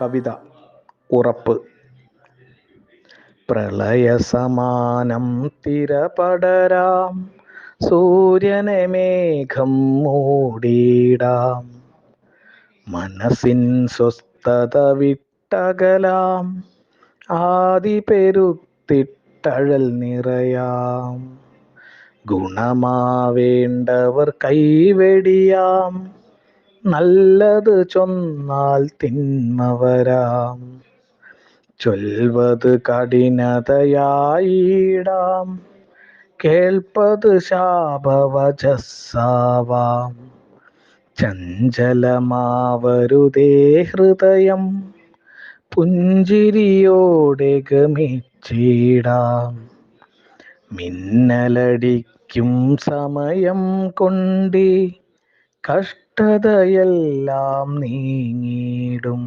കവിത ഉറപ്പ്. പ്രളയസമാനം തിരപടരാം സൂര്യനെ മേഘം മൂടിയിടാം. മനസ്സിൻ സ്വസ്ഥത വിട്ടകലാം ആദി പെരുത്തിട്ടഴൽ നിറയാം. ഗുണമാവേണ്ടവർ കൈവെടിയാം. നല്ലത് ചൊന്നാൽ തിന്നവരാം. ചൊൽവത് കഠിനതയായിടാം. കേൾപ്പത് ശാപവചസ്സാവാം. ചഞ്ചലമാവരുതേ ഹൃദയം. പുഞ്ചിരിയോടെ ഗമിച്ചിടാം. മിന്നലടിക്കും സമയം കൊണ്ടേ കഷ്ടതയെല്ലാം നീങ്ങിടും